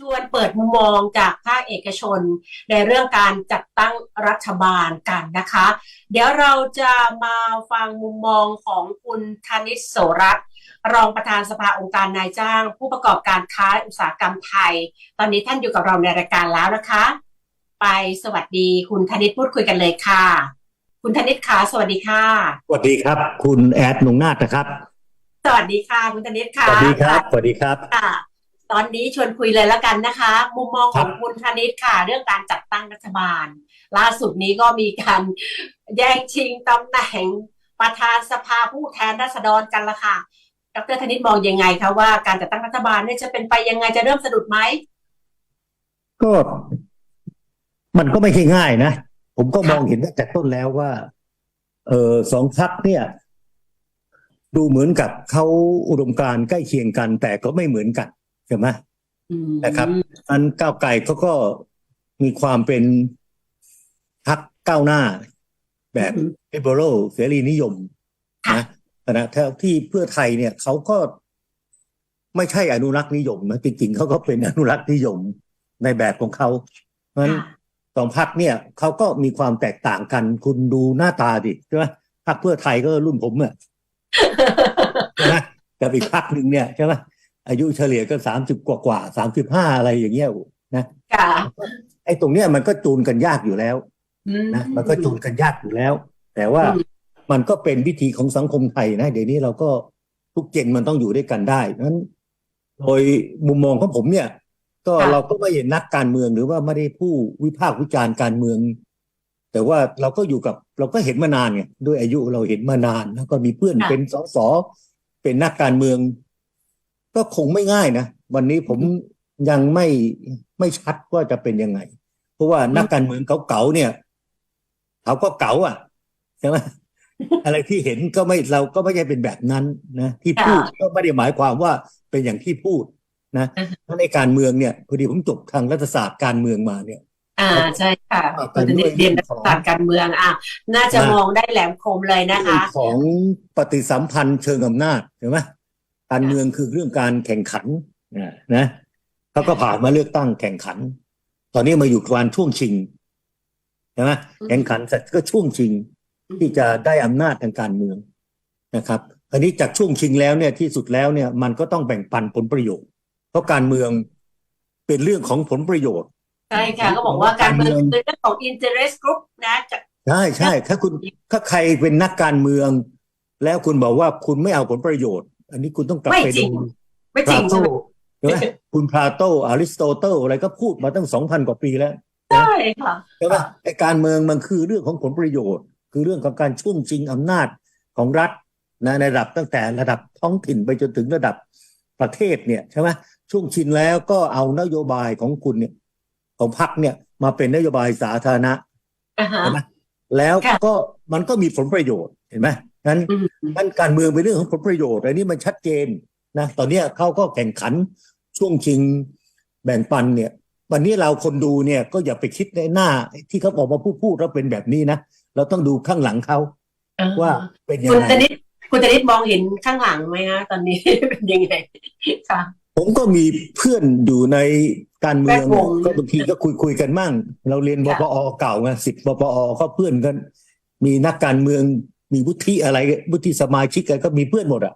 ชวนเปิดมุมมองจากภาคเอกชน ในเรื่องการจัดตั้งรัฐบาลกันนะคะ เดี๋ยวเราจะมาฟังมุมมองของคุณธนิตโสรัตน์รองประธานสภาองค์การนายจ้าง ผู้ประกอบการค้าอุตสาหกรรมไทย ตอนนี้ท่านอยู่กับเราในรายการแล้วนะคะ ไปสวัสดีคุณธนิตพูดคุยกันเลยค่ะ คุณธนิตคะสวัสดีค่ะ สวัสดีครับ คุณแอดนงนาถนะครับ สวัสดีค่ะ คุณธนิตค่ะสวัสดีครับสวัสดีครับค่ะ ตอนนี้ชวนคุยเลยแล้วกันนะคะ มุมมองของคุณธนิตค่ะ เรื่องการจัดตั้งรัฐบาล ล่าสุดนี้ก็มีการแย่งชิงตำแหน่งประธานสภาผู้แทนราษฎรกันละค่ะ ดรธนิตมองยังไงคะว่าการจัดตั้งรัฐบาลเนี่ยจะเป็นไปยังไงจะเริ่มสะดุดไหมก็มันก็ไม่ใช่ง่ายนะ ผมก็มองเห็นตั้งแต่ต้นแล้วว่า เออสองพักเนี่ย ดูเหมือนกับเขาอุดมการใกล้เคียงกัน แต่ก็ไม่เหมือนกัน ใช่ไหมอืมนะครับอันก้าวไกลเขาก็มีความเป็นพักก้าวหน้า แบบอืมเอเบอรัลเสรีนิยมค่ะนะแต่นะถ้าที่เพื่อไทยเนี่ยเขาก็ไม่ใช่อนุรักษ์นิยมนะจริงๆเขาก็เป็นอนุรักษ์นิยมในแบบของเขาเพราะฉะนั้นค่ะสองพักเนี่ยเขาก็มีความแตกต่างกัน คุณดูหน้าตาดิใช่ไหมพักเพื่อไทยก็รุ่นผมเนี่ยใช่ไหมกับอีกพักหนึ่งเนี่ยใช่ไหม อายุเฉลี่ยก็สามสิบกว่ากว่าสามสิบห้าอะไรอย่างเงี้ยนะค่ะไอ้ตรงเนี้ยมันก็จูนกันยากอยู่แล้วอืมนะมันก็จูนกันยากอยู่แล้ว แต่ว่าอืมมันก็เป็นวิธีของสังคมไทยนะเดี๋ยวนี้เราก็ทุกเจนมันต้องอยู่ด้วยกันได้นั้น โดยมุมมองของผมเนี่ย ก็เราก็ไม่เห็นนักการเมืองหรือว่าไม่ได้ผู้วิพากษ์วิจารณ์การเมือง แต่ว่าเราก็อยู่กับเราก็เห็นมานานไงด้วยอายุเราเห็นมานาน แล้วก็มีเพื่อนเป็นสสเป็นนักการเมือง ก็คงไม่ง่ายนะ วันนี้ผมยังไม่ไม่ชัดว่าจะเป็นยังไง เพราะว่านักการเมืองเก่าๆเนี่ยเขาก็เก่าอะใช่ไหมอะไรที่เห็นก็ไม่เราก็ไม่ใช่เป็นแบบนั้นนะ ที่พูดก็ไม่ได้หมายความว่าเป็นอย่างที่พูดนะเพราะในการเมืองเนี่ยพอดีผมจบทางรัฐศาสตร์การเมืองมาเนี่ย อ่าใช่ค่ะอ่าคุณธนิตเรียนรัฐศาสตร์การเมืองอะน่าจะอ่ามมองได้แหลมคมเลยนะเรื่อคะงของปฏิสัมพันธ์เชิงอำนาจใช่ไหม การเมืองคือเรื่องการแข่งขันนะนะเขาก็ผ่านมาเลือกตั้งแข่งขัน ตอนนี้มาอยู่กลางช่วงชิงใช่ไหมอืมแข่งขันเสร็จก็ช่วงชิงที่จะได้อำนาจทางการเมืองนะครับอันนี้จากช่วงชิงแล้วเนี่ยที่สุดแล้วเนี่ยมันก็ต้องแบ่งปันผลประโยชน์ เพราะการเมืองเป็นเรื่องของผลประโยชน์ใช่ค่ะก็บอกว่าการเมืองเป็นเรื่องของ interest group นะจะใช่ใช่ถ้าคุณถ้าใครเป็นนักการเมือง แล้วคุณบอกว่าคุณไม่เอาผลประโยชน์ อันนี้คุณต้องกลับไม่ไปจริดูง ไม่พจริลางโตใช่ไหมใช่ไหมคุณพลาโตอริสโตเติลอะไรก็พูดมาตั้งสองพันกว่าปีแล้ว ใช่ค่ะ ใช่ไหมไอ้การเมืองมันคือเรื่องของผลประโยชน์ คือเรื่องของการช่วงชิงอำนาจของรัฐนะในระดับตั้งแต่ระดับท้องถิ่นไปจนถึงระดับประเทศเนี่ยใช่ไหมช่วงชิงแล้วก็เอานโยบายของคุณเนี่ยของพรรคเนี่ยมาเป็นนโยบายสาธารณะ อ่าฮะเห็นไหมแล้วค่ะก็มันก็มีผลประโยชน์เห็นไหม งั้นอืมงั้นการเมืองเป็นเรื่องของผลประโยชน์อันนี้มันชัดเจนนะตอนเนี้ยเขาก็แข่งขันช่วงชิงแบ่งปันเนี่ย วันนี้เราคนดูเนี่ยก็อย่าไปคิดในหน้าที่เขาออกมาพูดพูดแล้วเป็นแบบนี้นะเราต้องดูข้างหลังเขาอ่ว่าเป็นยังคุณไงธนิตคุณธนิตมองเห็นข้างหลังไหมฮะตอนนี้เป็นยังไงค่ะผมก็มีเพื่อนอยู่ในการเมืองแวดวงก็บางทีก็คุยคุยกันมั่ง เราเรียนวค่ะปอเก่าไงสิบวปอก็เพื่อนกัน มีนักการเมือง มีวุฒิอะไรวุฒิสมาชิกอะไรก็มีเพื่อนหมดอะ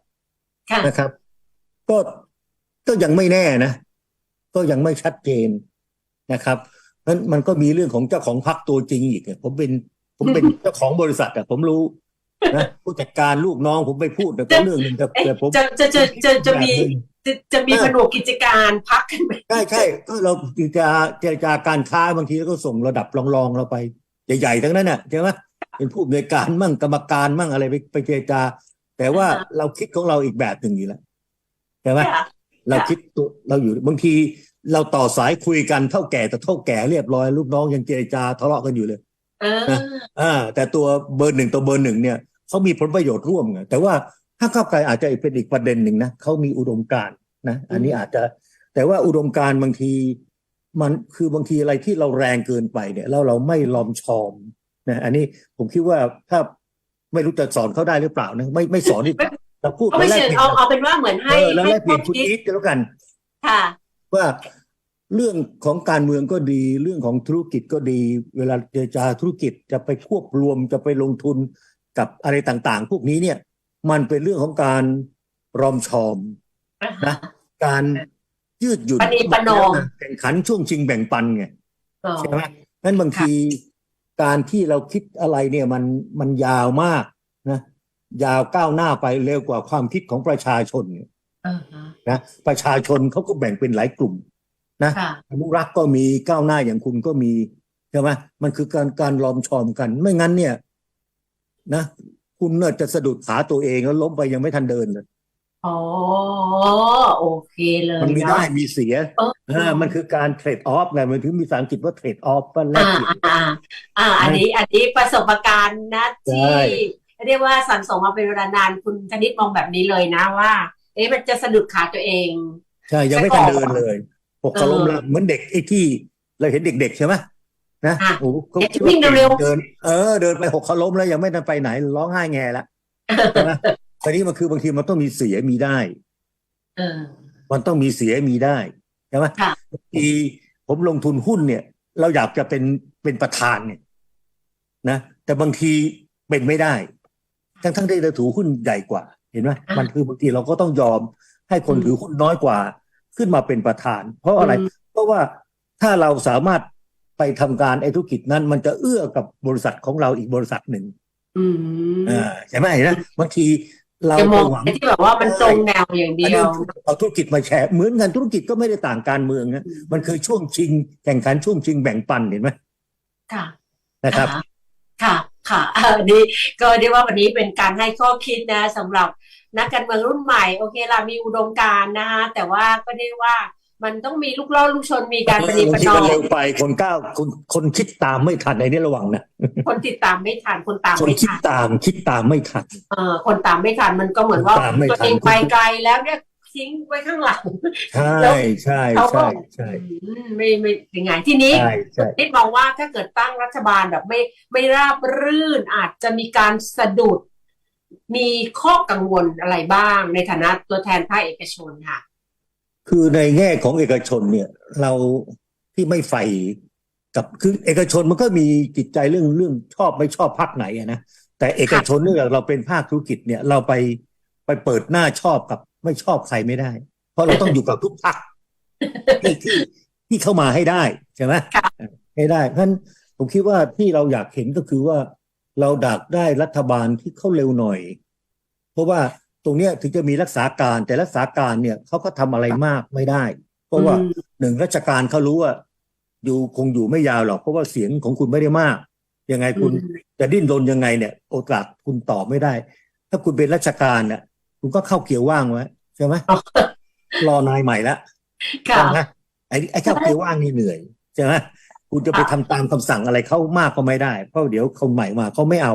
ค่ะนะครับ ก็ก็ยังไม่แน่นะ ก็ยังไม่ชัดเจนนะครับนั้นมันก็มีเรื่องของเจ้าของพรรคตัวจริงอีกอะผมเป็นผมเป็นเจ้าของบริษัทอะผมรู้นะผู้จัดการลูกน้องผมไปพูดแต่ก็เรื่องหนึ่งแต่เอ๊ะแต่ผมจะจะจะจะจะมีแบบหนึ่งจะจะมีผนวกกิจการพักกันไหมใช่ใช่ก็เราจะเจรจาการค้าบางทีก็ส่งระดับรองๆเราไป ใหญ่ๆทั้งนั้นน่ะใช่ไหม เป็นผู้อำนวยการมั่งกรรมการมั่งอะไรไปไปเจรจา แต่ว่าเราคิดของเราอีกแบบหนึ่งอยู่แล้วใช่ไหมค่ะเราคิดตัวเราอยู่บางทีเราต่อสายคุยกันเท่าแก่แต่เท่าแก่เรียบร้อยลูกน้องยังเจรจาทะเลาะกันอยู่เลยเอออ่า แต่ตัวเบอร์หนึ่งตัวเบอร์หนึ่งเนี่ยเขามีผลประโยชน์ร่วมไงแต่ว่าถ้าก้าวไกลอาจจะเป็นอีกประเด็นหนึ่งนะเขามีอุดมการณ์นะอันนี้อาจจะ แต่ว่าอุดมการณ์บางที มันคือบางทีอะไรที่เราแรงเกินไปเนี่ยแล้วเราไม่ลอมชอม นะอันนี้ผมคิดว่าถ้าไม่รู้จะสอนเขาได้หรือเปล่านะไม่ไม่สอนดีกว่าเราพูดก็ไม่แลกเชิงเปลี่ยนเอาเอาเป็นว่าเหมือนเอให้อแล้วให้แลกเปลี่ยนข้คุอณคิดอีทก็แล้วกัน ค่ะ ว่าเรื่องของการเมืองก็ดี เรื่องของธุรกิจก็ดี เวลาเจรจาธุรกิจจะไปควบรวมจะไปลงทุนกับอะไรต่างๆ พวกนี้เนี่ย มันเป็นเรื่องของการรอมชอมนะการยืดหยุ่นประนีประนอมแข่งขันช่วงชิงแบ่งปันไงอ๋อใช่ไหมงั้นบางที การที่เราคิดอะไรเนี่ยมันมันยาวมากนะยาวก้าวหน้าไปเร็วกว่าความคิดของประชาชนเนี่ยอ่าฮะนะประชาชนเขาก็แบ่งเป็นหลายกลุ่มนะค่ะอนุรักษ์ก็มีก้าวหน้าอย่างคุณก็มีใช่ไหมมันคือการการลอมชอมกัน ไม่งั้นเนี่ย นะ คุณเนี่ยจะสะดุดขาตัวเองแล้วล้มไปยังไม่ทันเดินเลย อ๋อ โอเคเลยมันมีเนาะได้มีเสียเออเออมันคือการเทรดออฟไงมันถึงมีภาษาอังกฤษว่าเทรดออฟว่าแลอ่ากเปลี่ยน อ่า อ่า อันนี้อันนี้ประสบการณ์นะใช่ ที่เรียกว่าสั่งสมมาเป็นเวลานานคุณธนิตมองแบบนี้เลยนะว่า เอ๊ะมันจะสะดุดขาตัวเองใช่ยังไม่ทันเดินเลยหกเออเขาล้มแล้วเหมือนเด็กไอ้ที่เราเห็นเด็กๆใช่ไหมนะอะโอ้โหเขาเด็กคิดว่าวิ่งเร็วๆ เดิน เออ เดินไปหกเขาล้มแล้วยังไม่ทันไปไหนร้องไห้แง่ละใช่ไหม แต่นี่มันคือบางทีมันต้องมีเสียมีได้ เออ มันต้องมีเสียมีได้ใช่ไหมค่ะบางทีผมลงทุนหุ้นเนี่ย เราอยากจะเป็นเป็นประธานเนี่ย นะ แต่บางทีเป็นไม่ได้ ทั้งทั้งที่เราถือหุ้นใหญ่กว่า เห็นไหมอะมันคือบางทีเราก็ต้องยอมให้คนอืมถือหุ้นน้อยกว่า ขึ้นมาเป็นประธาน เพราะอะไรอืมเพราะว่าถ้าเราสามารถไปทำการไอ้ธุรกิจนั้น มันจะเอื้อกับบริษัทของเราอีกบริษัทหนึ่งอืมอ่าใช่ไหมเห็นไหมบางที เราจะมไปองหวังไปที่แบบว่ามันตรงแนวอย่างเดีอันยนี้วเอาธุรกิจมาแชร์เหมือนกันธุรกิจก็ไม่ได้ต่างการเมืองนะอืมมันคือช่วงชิง แข่งขันช่วงชิงแบ่งปันเห็นไหมค่ะนะครับอ่าค่ะค่ะเออนี่ก็เรียกว่าวันนี้เป็นการให้ข้อคิดนะสำหรับนักการเมืองรุ่นใหม่ โอเคเรามีอุดมการณ์นะคะแต่ว่าก็เรียกว่า มันต้องมีลูกล่อลูกชนมีการประนีประบางทีนอมันมเร็วไปคนก้าวคนคนคิดตามไม่ทันในนี้ระวังนะคนติดตามไม่ทันคนตามคนไม่คิดทันตามคิดตามไม่ทันเออคนตามไม่ทันมันก็เหมือนว่าคนตามไม่ทันตัวเองไปไกลแล้วเนี่ยทิ้งไว้ข้างหลังใช่แล้วใช่เขาก็ใช่ใช่อืมไม่ไม่ยังไงทีนี้ใช่ใช่นิดมองว่าถ้าเกิดตั้งรัฐบาลแบบไม่ไม่ราบรื่นอาจจะมีการสะดุด มีข้อกังวลอะไรบ้างในฐานะตัวแทนภาคเอกชนค่ะ คือในแง่ของเอกชนเนี่ย เราที่ไม่ใฝ่กับคือเอกชนมันก็มีจิตใจเรื่องเรื่องชอบไม่ชอบพรรคไหนอะนะแต่เอกชนเนี่ยเราเป็นภาคธุรกิจเนี่ย เราไปไปเปิดหน้าชอบกับไม่ชอบใครไม่ได้ เพราะเราต้องอยู่กับทุกพรรคที่ที่ที่เข้ามาให้ได้ใช่ไหมให้ได้เพราะฉะนั้นผมคิดว่าที่เราอยากเห็นก็คือว่าเราดักได้รัฐบาลที่เข้าเร็วหน่อย เพราะว่า ตรงเนี้ยถึงจะมีรักษาการแต่รักษาการเนี่ยเขาก็ทำอะไรมากไม่ได้ เพราะว่าอืมหนึ่งราชการเขารู้ว่า อยู่คงอยู่ไม่ยาวหรอก เพราะว่าเสียงของคุณไม่ได้มาก ยังไงคุณอืมจะดิ้นรนยังไงเนี่ย โอกาสคุณตอบไม่ได้ ถ้าคุณเป็นราชการเนี่ยคุณก็เข้าเกียร์ว่างไว้ใช่ไหมอ๋อรอนายใหม่แล้วค่ะใช่ไหมไอ้ไอ้เข้าเกียร์ว่างนี่เหนื่อยใช่ไหมคุณจะไปทำตามคำสั่งอะไรเขามากก็ไม่ได้ เพราะเดี๋ยวคนใหม่มาเขาไม่เอา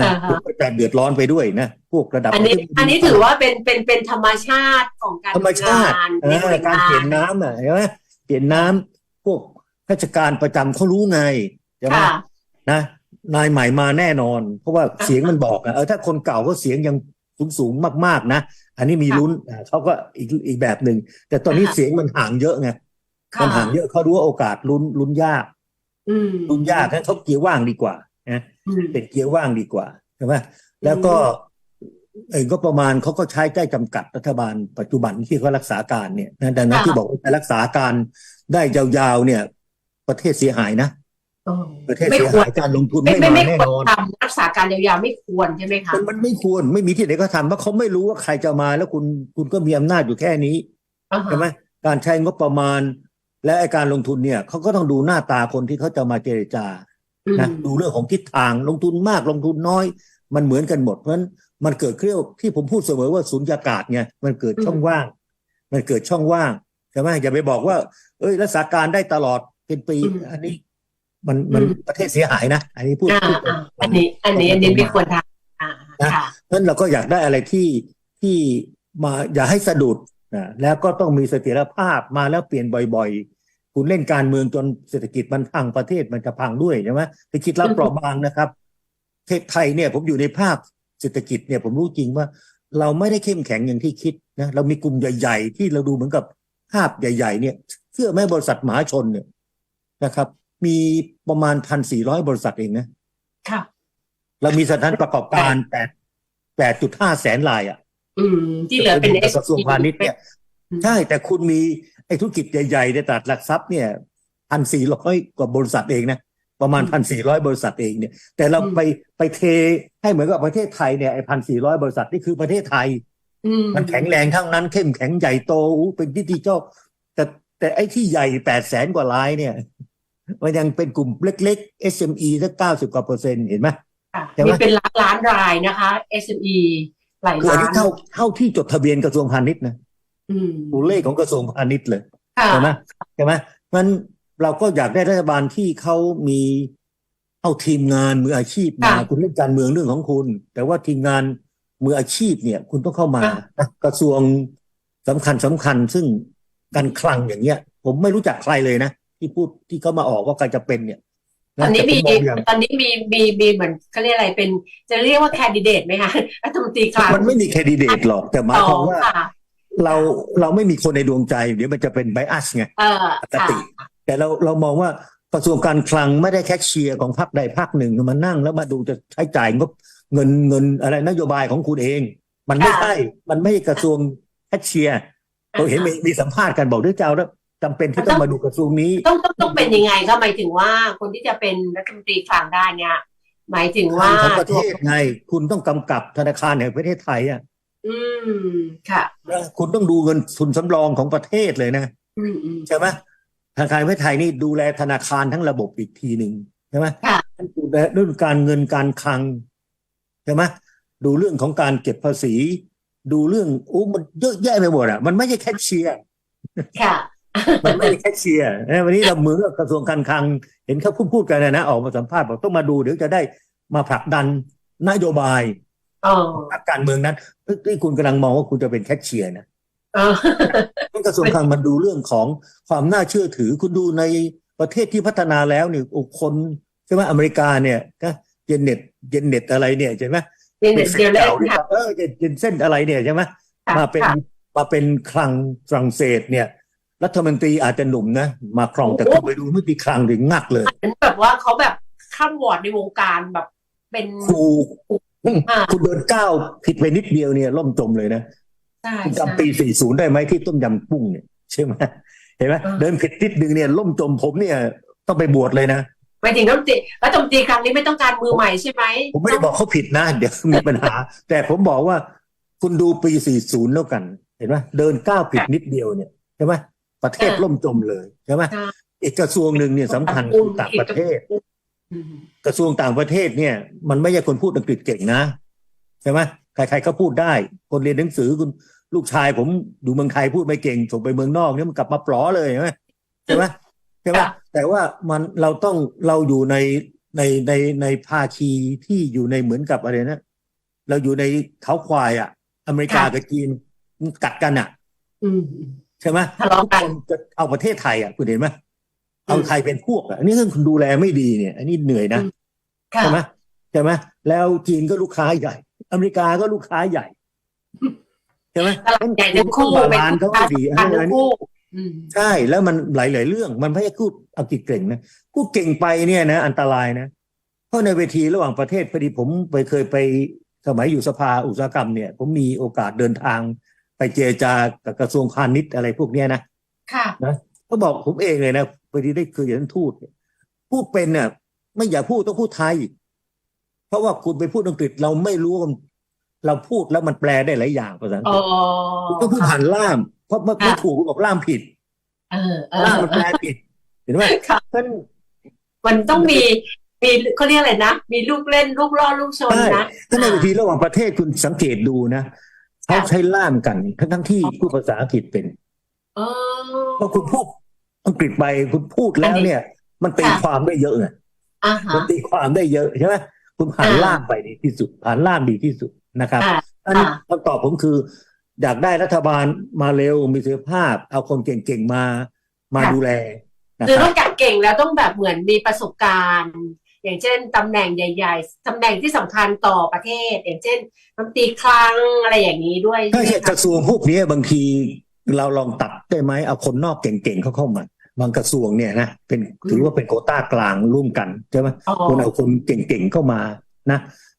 นะอ่าฮะคุณก็จะเดือดร้อนไปด้วยนะพวกระดับ อันนี้ธิบดีอันนี้ถือว่าเป็นเป็นเป็นธรรมชาติของการธรรมชาติทำงานเอในหอน่วยการงาเปลี่ยนนน้ำอะเห็นไหมเปลี่ยนน้ำพวกราชการประจำเขารู้ไงใช่ไหมค่ะนะนายใหม่มาแน่นอน เพราะว่าเสียงมันบอกอะเออถ้าคนเก่าก็เสียงยังสูงสูงๆมากๆนะ อันนี้มีค่ะลุ้นอ่าเขาก็อีกอีกแบบหนึ่งแต่ตอนนี้อ่าเสียงมันห่างเยอะไงค่ะมันห่างเยอะเขารู้ว่าโอกาสลุ้นลุ้นยากอืมลุ้นยากงั้นเขาเกียร์ว่างดีกว่า นะอืมเป็นเกียร์ว่างดีกว่าใช่ไหมแล้วก็เองก็ประมาณเขาก็ใช้ใกล้จำกัดรัฐบาลปัจจุบันที่เขารักษาการเนี่ยนะดังนั้นค่ะที่บอกว่าจะรักษาการได้ยาวๆเนี่ย ประเทศเสียหายนะเออประเทศไม่เสียควรหายการลงทุนไม่ไม่ไม่มาไม่แน่ควรนอนทำรักษาการยาวๆไม่ควรใช่ไหมคะมันมันไม่ควรไม่มีที่ไหนก็ทำเพราะเขาไม่รู้ว่าใครจะมาแล้วคุณคุณก็มีอำนาจอยู่แค่นี้อ่าฮะใช่ไหมการใช้งบประมาณ และไอ้การลงทุนเนี่ยเขาก็ต้องดูหน้าตาคนที่เขาจะมาเจรจาอืม นะดูเรื่องของทิศทางลงทุนมากลงทุนน้อย มันเหมือนกันหมดเพราะฉะนั้นมันเกิดเครียกที่ผมพูดเสมอว่าสุญญากาศไงมันเกิดช่องว่าง มันเกิดช่องว่างใช่ไหมอย่าไปบอกว่า เอ้ยรักษาการได้ตลอดเป็นปีอืมอันนี้ มันมันอืมประเทศเสียหายนะ อันนี้พูดอ่าพูดอ่าอันนี้ อันนี้อันนี้ไม่ควรทำอ่าค่ะเพราะฉะนั้นเราก็อยากได้อะไรที่ที่มาอย่าให้สะดุดนะแล้วก็ต้องมีเสถียรภาพมาแล้วเปลี่ยนบ่อย ๆ คุณเล่นการเมืองจนเศรษฐกิจมันพังประเทศมันจะพังด้วยใช่ไหมไปคิดรับอืมเปราะบางนะครับประเทศไทยเนี่ยผมอยู่ในภาคเศรษฐกิจเนี่ยผมรู้จริงว่า เราไม่ได้เข้มแข็งอย่างที่คิดนะเรามีกลุ่มใหญ่ ๆ ที่เราดูเหมือนกับภาพใหญ่ ๆ เนี่ยเชื่อไหมบริษัทมหาชนเนี่ยนะครับ มีประมาณพันสี่ร้อยบริษัทเองนะค่ะเรามีสถานประกอบการแปดแปดจุดห้าแสนรายอะอืมที่เหลือเป็นกระทรวงพาณิชย์เนี่ยอืมใช่แต่คุณมี ไอ้ธุรกิจใหญ่ๆในตลาดหลักทรัพย์เนี่ยพันสี่ร้อยกว่าบริษัทเองนะประมาณพันสี่ร้อยบริษัทเองเนี่ย แต่เราไปไปเทให้เหมือนกับประเทศไทยเนี่ยไอ้พันสี่ร้อยบริษัทนี่คือประเทศไทยอืมมันแข็งแรงทั้งนั้น เข้มแข็งใหญ่โตอู้เป็นดิจิทัลแต่แต่ไอ้ที่ใหญ่แปดแสนกว่ารายเนี่ยมันยังเป็นกลุ่มเล็กๆ SME สักเก้าสิบกว่าเปอร์เซ็นต์เห็นไหมค่ะใช่ไหมมีเป็นล้านล้านรายนะคะ SME หลายคืออันล้านี้นเท่าเท่าที่จดทะเบียนกระทรวงพาณิชย์นะอืม ตัวเลขของกระทรวงพาณิชย์เลยค่ะใช่ไหมใช่ไหมมันเราก็อยากได้รัฐบาลที่เขามีเอาทีมงานมืออาชีพมาคุณเล่นการเมืองเรื่องของคุณ แต่ว่าทีมงานมืออาชีพเนี่ย คุณต้องเข้ามานะกระทรวงสำคัญสำคัญ ซึ่งการคลังอย่างเงี้ย ผมไม่รู้จักใครเลยนะที่พูดที่เขามาออกว่าใครจะเป็นเนี่ยตอนนี้มีแต่ผมมองอย่างตอนนี้มีมีมีเหมือนเขาเรียกอะไรเป็น จะเรียกว่าแคนดิเดตไหมคะรัฐมนตรีคลังมันไม่มีแคนดิเดตหรอกแต่หมายความว่าค่ะ เราเราไม่มีคนในดวงใจเดี๋ยวมันจะเป็นไบอัสไงเออปกค่ะติ แต่เราเรามองว่ากระทรวงการคลังไม่ได้แค่เชียร์ของพรรคใดพรรคหนึ่งมานั่ง แล้วมาดูจะใช้จ่ายงบเงินเงินอะไรนโยบายของคุณเอง มันไม่ใช่มันไม่ใช่กระทรวงแค่เชียร์เราเห็นมีมีสัมภาษณ์กันบอกด้วยเจ้าแล้วจำเป็นที่ต้องมาดูกระทรวงนี้ต้องต้องต้องเป็นยังไงก็หมายถึงว่าคนที่จะเป็นรัฐมนตรีคลังได้เนี่ยหมายถึงว่าของประเทศไง คุณต้องกำกับธนาคารแห่งประเทศไทยอะ อืมค่ะนะคุณต้องดูเงินทุนสำรองของประเทศเลยนะอืมอืมใช่ไหมธนาคารแห่งประเทศไทยนี่ดูแลธนาคารทั้งระบบอีกทีหนึ่งใช่ไหมค่ะ ดูแลเรื่องการเงินการคลังใช่ไหมดูเรื่องของการเก็บภาษี ดูเรื่องโอ้มันเยอะแยะไปหมดอะมันไม่ใช่แค่เชียร์ค่ะ มันไม่ใช่แค่เชียร์นะวันนี้เราเหมือนกับกระทรวงการคลัง เห็นเขาพูดพูดกันนะนะออกมาสัมภาษณ์บอกต้องมาดูเดี๋ยวจะได้มาผลักดันนโยบาย อ๋อพรรคการเมืองนั้นที่คุณกำลังมองว่าคุณจะเป็นแคชเชียร์นะเออกระทรวงคลังมันดูเรื่องของความน่าเชื่อถือ คุณดูในประเทศที่พัฒนาแล้วเนี่ยโอ้คนใช่ไหมอเมริกาเนี่ยนะเจนเน็ตเจนเน็ตอะไรเนี่ยใช่ไหมเรียนเด็ดเดียวเล่นก่าที่ค่ะเออเจนเจนเส้นอะไรเนี่ยใช่ไหมค่ะมาเป็นค่ะมาเป็นคลังฝรั่งเศสเนี่ยรัฐมนตรีอาจจะหนุ่มนะ มาครองแต่โอ้คุณไปดูเมื่อกี้คลังถึงงักเลยเหมือนแบบว่าเขาแบบข้ามวอร์ดในวงการแบบเป็นครูอ่า คุณเดินก้าวผิดไปนิดเดียวเนี่ยล่มจมเลยนะใช่คุณใช่จำปี 40 ได้ไหมที่ต้มยำกุ้งเนี่ยใช่ไหมเห็นไหมอ่าเดินผิดนิดนึงเนี่ยล่มจมผมเนี่ย ต้องไปบวชเลยนะหมายถึงรัฐมนตรีรัฐมนตรีครั้งนี้ไม่ต้องการมือใหม่ใช่ไหมผมไม่ได้บอกเขาผิดนะเดี๋ยวมีปัญหา แต่ผมบอกว่าคุณดูปี 40 แล้วกัน เห็นไหมเดินก้าวผิดนิดเดียวเนี่ยใช่ไหมประเทศล่มจมเลยใช่ไหมใช่อีกกระทรวงหนึ่งเนี่ยสำคัญคือต่างประเทศอืม กระทรวงต่างประเทศเนี่ย มันไม่ใช่คนพูดอังกฤษเก่งนะใช่ไหมใครๆก็พูดได้ คนเรียนหนังสือคุณลูกชายผมดูเมืองไทยพูดไม่เก่งส่งไปเมืองนอกเนี่ยมันกลับมาปลอเลยใช่ไหมใช่ไหมใช่ไหมแต่ว่ามันเราต้องเราอยู่ในในในในภาคีที่อยู่ในเหมือนกับอะไรนะเราอยู่ในเขาควายอะ อเมริกากับจีนมันกัดกันอะอืมใช่ไหมทะเลาะกันทุคนจะเอาประเทศไทยอะคุณเห็นไหม เอาไทยเป็นพวกอะอันนี้ถ้าคุณดูแลไม่ดีเนี่ย อันนี้เหนื่อยนะค่ะใช่ไหมใช่ไหมแล้วจีนก็ลูกค้าใหญ่ อเมริกาก็ลูกค้าใหญ่ใช่ไหมตลาดใหญ่ทั้งคู่บาเป็นลานซ์เขาไม่ดีการอันทั้นี้งคู่อืมใช่แล้วมันหลาย ๆ เรื่องมันไม่ใช่พูดอังกฤษเก่งนะพูดเก่งไปเนี่ยนะ อันตรายนะ เพราะในเวทีระหว่างประเทศพอดีผมไปเคยไปสมัยอยู่สภาอุตสาหกรรมเนี่ย ผมมีโอกาสเดินทาง ไปเจรจากับกระทรวงพาณิชย์อะไรพวกเนี้ยนะค่ะก็บอกผมเองเลยนะ พอดีได้คุยกับท่านทูตเนี่ยพูดเป็นเนี่ยไม่อยากพูดต้องพูดไทย เพราะว่าคุณไปพูดอังกฤษเราไม่รู้ว่าเราพูดแล้วมันแปลได้หลายอย่างภาษาอังอ๋กอฤษคุณต้องพูดผ่านล่าม เพราะไม่ไม่ถูกคุณบอกล่ามผิดเออเออล่ามมันแปลผิด เห็นไหมค่ะท่านมันต้องมีมีเขาเรียกอะไรนะ มีลูกเล่นลูกล่อลูกชนใช่นะถ้าในเวทีระหว่างประเทศคุณสังเกตดูนะเขาใช้ล่ามกันทั้งทั้งๆที่พูดภาษาอังกฤษเป็นเออพอคุณพูด อังกฤษไปคุณพูดแล้วเนี่ย มันตีค่ะความได้เยอะไงอ่าฮะมันตีความได้เยอะใช่ไหมคุณผ่านอ่าล่ามไปดีที่สุด ผ่านล่ามดีที่สุดนะครับอ่าอันนี้อ่าคำตอบผมคือ อยากได้รัฐบาลมาเร็วมีศักยภาพ เอาคนเก่งๆมามาดูแลนะคือครัต้อบงจากเก่งแล้วต้องแบบเหมือนมีประสบการณ์ อย่างเช่นตำแหน่งใหญ่ๆตำแหน่งที่สำคัญต่อประเทศ อย่างเช่นรัฐมนตรีคลังอะไรอย่างนี้ด้วยใช่ใช่ไหมใช่กคะระทรวงพวกนี้บางที เราลองตัดได้ไหมเอาคนนอกเก่งๆเขาเข้ามาบางกระทรวงเนี่ยนะเป็นถือว่าเป็นโควต้ากลางร่วมกันใช่ไหมอ๋อคุณเอาคนเก่งๆเข้ามานะ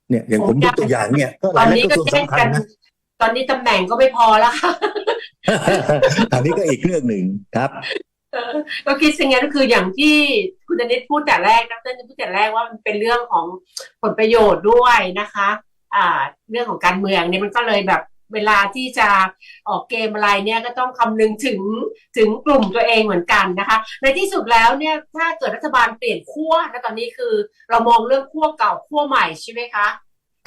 เนี่ยอย่างผมยกตัวอย่างเนี่ยก็หตอลานยนี้ๆกระก็ทรวงแย่งสำคักัญนนะตอนนี้ตำแหน่งก็ไม่พอแล้วค่ะอันนี้ก็อีกเรื่องหนึ่งครับเออก็คิดอย่างนั้นก็คืออย่างที่คุณธนิตพูดแต่แรกนะเต้นพูดแต่แรกว่ามันเป็นเรื่องของผลประโยชน์ด้วยนะคะ อ่า เรื่องของการเมืองเนี่ยมันก็เลยแบบ เวลาที่จะออกเกมอะไรเนี่ยก็ต้องคำนึงถึงถึงกลุ่มตัวเองเหมือนกันนะคะ ในที่สุดแล้วเนี่ยถ้าเกิดรัฐบาลเปลี่ยนขั้วนะตอนนี้คือเรามองเรื่องขั้วเก่าขั้วใหม่ใช่ไหมคะ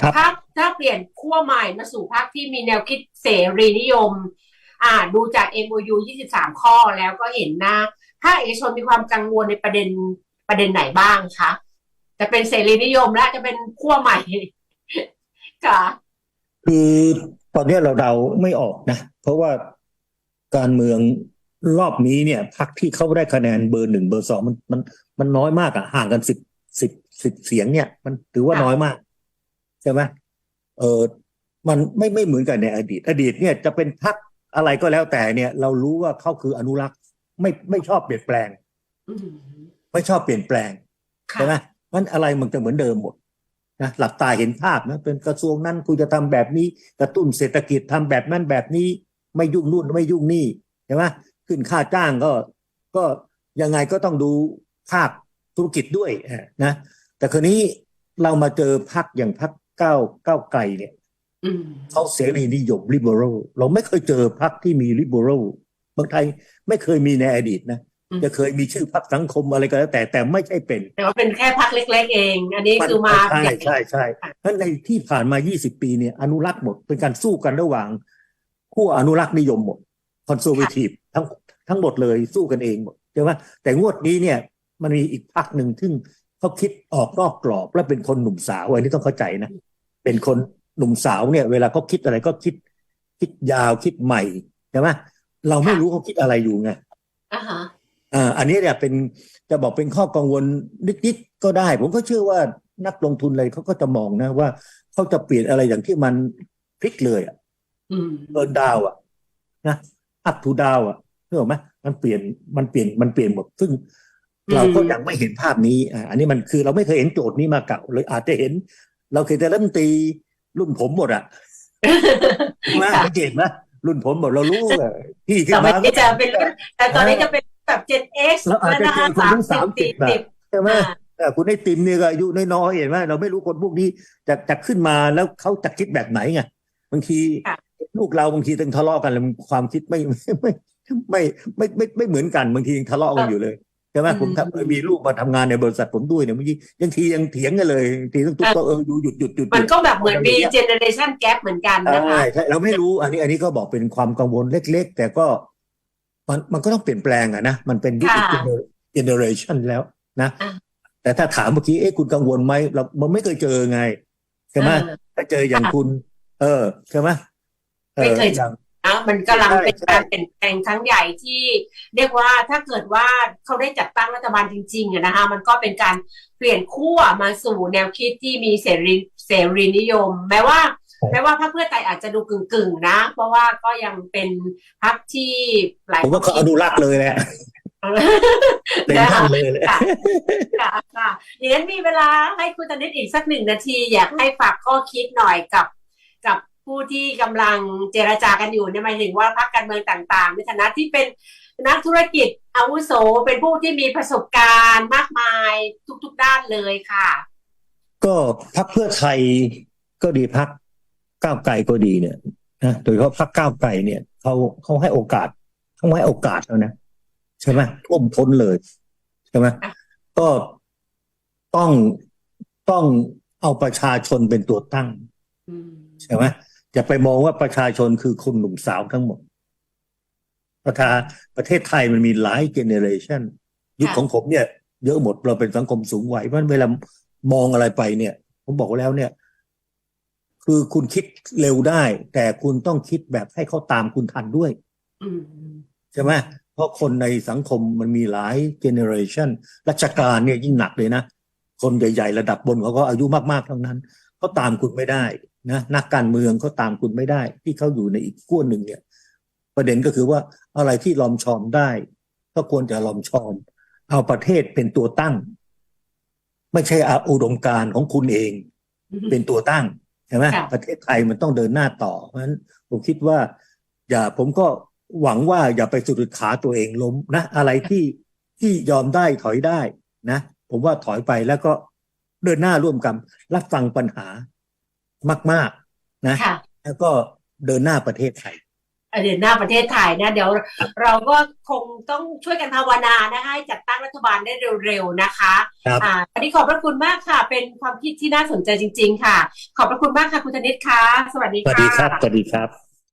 ครับถ้าถ้าเปลี่ยนขั้วใหม่มาสู่พรรคที่มีแนวคิดเสรีนิยม อ่าดูจาก MOU 23 ข้อแล้วก็เห็นนะถ้าคเอกชนมีความกังวลในประเด็นประเด็นไหนบ้างคะจะเป็นเสรีนิยมและจะเป็นขั้วใหม่ค่ะคือ ตอนนี้เราเดาไม่ออกนะ เพราะว่าการเมืองรอบนี้เนี่ยพรรคที่เขาได้คะแนนเบอร์หนึ่งเบอร์สองมันมันมันน้อยมากอะห่างกันสิบสิบสิบเสียงเนี่ย มันถือว่าค่ะน้อยมาก ใช่ไหมเออมันไม่ไม่เหมือนกันในอดีต อดีตเนี่ยจะเป็นพรรคอะไรก็แล้วแต่เนี่ย เรารู้ว่าเขาคืออนุรักษ์ไม่ไม่ชอบเปลี่ยนแปลงอืมไม่ชอบเปลี่ยนแปลงค่ะใช่ไหมมันอะไรมันจะเหมือนเดิมหมด นะหลับตาเห็นภาพนะเป็นกระทรวงนั้นคุณจะทำแบบนี้ กระตุ้นเศรษฐกิจทำแบบนั้นแบบนี้ ไม่ยุ่งนู่นไม่ยุ่งนี่ใช่ไหมขึ้นค่าจ้างก็ก็ยังไงก็ต้องดูภาคธุรกิจด้วยเออนะแต่คราวนี้เรามาเจอพักอย่างพักก้าวก้าวไกลเนี่ยอืมเขาเสรีนิยม liberal เราไม่เคยเจอพักที่มี liberal เมืองไทยไม่เคยมีในอดีตนะอืม จะเคยมีชื่อพักสังคมอะไรก็แล้วแต่แต่ไม่ใช่เป็น แต่ว่าเป็นแค่พักเล็ก ๆ เอง อันนี้คือมาใช่ใหญ่ใช่ใช่เพราะในที่ผ่านมา 20 ปีเนี่ยอนุรักษ์หมดเป็นการสู้กันระหว่างขั้วอนุรักษ์นิยมหมดคอนเซอร์วทีฟทั้งทั้งหมดเลยสู้กันเองหมดใช่ไหมแต่งวดนี้เนี่ยมันมีอีกพักหนึ่งซึ่งเขาคิดออกนอกกรอบและเป็นคนหนุ่มสาวอันนี้ต้องเข้าใจนะเป็นคนหนุ่มสาวเนี่ย เวลาเขาคิดอะไรก็คิด คิดยาวคิดใหม่ใช่ไหมเราไม่รู้เขาคิดอะไรอยู่ไง อ่าฮะอ่าอันนี้เนี่ยเป็นจะบอกเป็นข้อกังวลนิดๆก็ได้ ผมก็เชื่อว่านักลงทุนอะไรเขาก็จะมองนะว่าเขาจะเปลี่ยนอะไรอย่างที่มันพลิกเลยอะอืมเบิร์นดาวอะนะอัพทูดาวอะนึกออกไหมมันเปลี่ยนมันเปลี่ยนมันเปลี่ยนหมดซึ่งเราก็ยังไม่เห็นภาพนี้อ่าอันนี้มันคือเราไม่เคยเห็นโจทย์นี้มาเก่าเลยอาจจะเห็น เราเคยแต่รัฐมนตรีรุ่นผมหมดอะมาค่ะสังเกตไหมรุ่นผมหมดเรารู้อะที่ขึ้นต่อไปมานี้จะเป็นแต่ตอนนี้จะเป็น แบบ Gen X แล้วอาจจะนะคะเจอคนสามที่สิบ30สี่สิบใช่ไหมอ่าเออคุณไอติมเนี่ยก็อายุน้อยๆเห็นไหมเราไม่รู้คนพวกนี้จะจะขึ้นมาแล้วเขาจะคิดแบบไหนไงบางทีค่ะลูกเราบางทีต้องทะเลาะกันแล้วความคิดไม่ไม่ไม่ไม่ไม่ไม่เหมือนกันบางทียังทะเลาะกันอยู่เลยใช่ไหมผมทำมีลูกมาทำงานในบริษัทผมด้วยเนี่ยบางทียังทียังเถียงกันเลยบางทีต้องตุ๊กก็เอออยู่หยุดหยุดหยุดมันก็แบบเหมือนมี generation gap เหมือนกันนะคะใช่ใช่เราไม่รู้อันนี้อันนี้ก็บอกเป็นความกังวลเล็ก ๆ แต่ก็ มันมันก็ต้องเปลี่ยนแปลงอะนะ มันเป็นยุคค่ะเจเนอเรชันแล้วนะอะแต่ถ้าถามเมื่อกี้เอ๊ะคุณกังวลไหมเรามันไม่เคยเจอไงใช่ไหมเออถ้าเจออย่างคุณ เออใช่ไหมออไม่เคยอย่างนะมันกำลังใช่เป็นใช่การเปลี่ยนแปลงครั้งใหญ่ที่เรียกว่าถ้าเกิดว่าเขาได้จัดตั้งรัฐบาลจริงๆอะนะคะ มันก็เป็นการเปลี่ยนขั้วมาสู่แนวคิดที่มีเสรีเสรีนิยม แม้ว่า แม้ว่าพรรคเพื่อไทยอาจจะดูกึ่งๆนะ เพราะว่าก็ยังเป็นพรรคที่หลายผมว่าเขาอนุรักษ์เลยแหละเต็มนะท่าคะนเลยแหละค่ะค่ะค่ะอย่างนั้นมีเวลาให้คุณตนิดอีกสักหนึ่งนาที อยากให้ฝากข้อคิดหน่อยกับกับผู้ที่กำลังเจรจากันอยู่เนี่ยหมายถึงว่าพรรคการเมืองต่าง ๆ ในฐานะที่เป็นนักธุรกิจอาวุโสเป็นผู้ที่มีประสบการณ์มากมายทุก ๆด้านเลยค่ะ ก็พักเพื่อไทยก็ดีพัก ก้าวไกลก็ดีเนี่ยนะโดยเฉพาะพักก้าวไกลเนี่ยเขาเขาให้โอกาสเขาให้โอกาสแล้วนะใช่ไหมท่วมท้นเลยใช่ไหมอะก็ต้องต้องเอาประชาชนเป็นตัวตั้งอืมใช่ไหมอย่าไปมองว่าประชาชนคือคนหนุ่มสาวทั้งหมด ประธาประเทศไทยมันมีหลายเจเนเรชันยุคของผมเนี่ย เยอะหมดเราเป็นสังคมสูงวัยเพราะฉะนั้นเวลามองอะไรไปเนี่ย ผมบอกแล้วเนี่ย คือคุณคิดเร็วได้ แต่คุณต้องคิดแบบให้เขาตามคุณทันด้วยอืมใช่ไหมเพราะคนในสังคมมันมีหลายเจเนอเรชันราชการเนี่ยยิ่งหนักเลยนะ คนใหญ่ ๆ ระดับบนเขาก็อายุมากๆทั้งนั้นเขาตามคุณไม่ได้นะนักการเมืองเขาตามคุณไม่ได้ ที่เขาอยู่ในอีกขั้วหนึ่งเนี่ย ประเด็นก็คือว่าอะไรที่ลอมชอมได้ ก็ควรจะลอมชอม เอาประเทศเป็นตัวตั้ง ไม่ใช่เอาอุดมการณ์ของคุณเอง เป็นตัวตั้งใช่ไหมค่ะประเทศไทยมันต้องเดินหน้าต่อ เพราะฉะนั้นผมคิดว่า อย่าผมก็หวังว่าอย่าไปสุดขาตัวเองล้มนะ อะไรที่ที่ยอมได้ถอยได้นะ ผมว่าถอยไปแล้วก็เดินหน้าร่วมกันรับฟังปัญหามาก ๆนะค่ะแล้วก็เดินหน้าประเทศไทย เดือนหน้าประเทศไทยนะ เดี๋ยวเราก็คงต้องช่วยกันภาวนานะคะให้จัดตั้งรัฐบาลได้เร็วๆนะคะครับอ่าวันนี้ขอบพระคุณมากค่ะ เป็นความคิดที่น่าสนใจจริง ๆ ค่ะ ขอบพระคุณมากค่ะคุณธนิตค่ะ สวัสดีสวัสค่ะดีครับสวัสดีครับ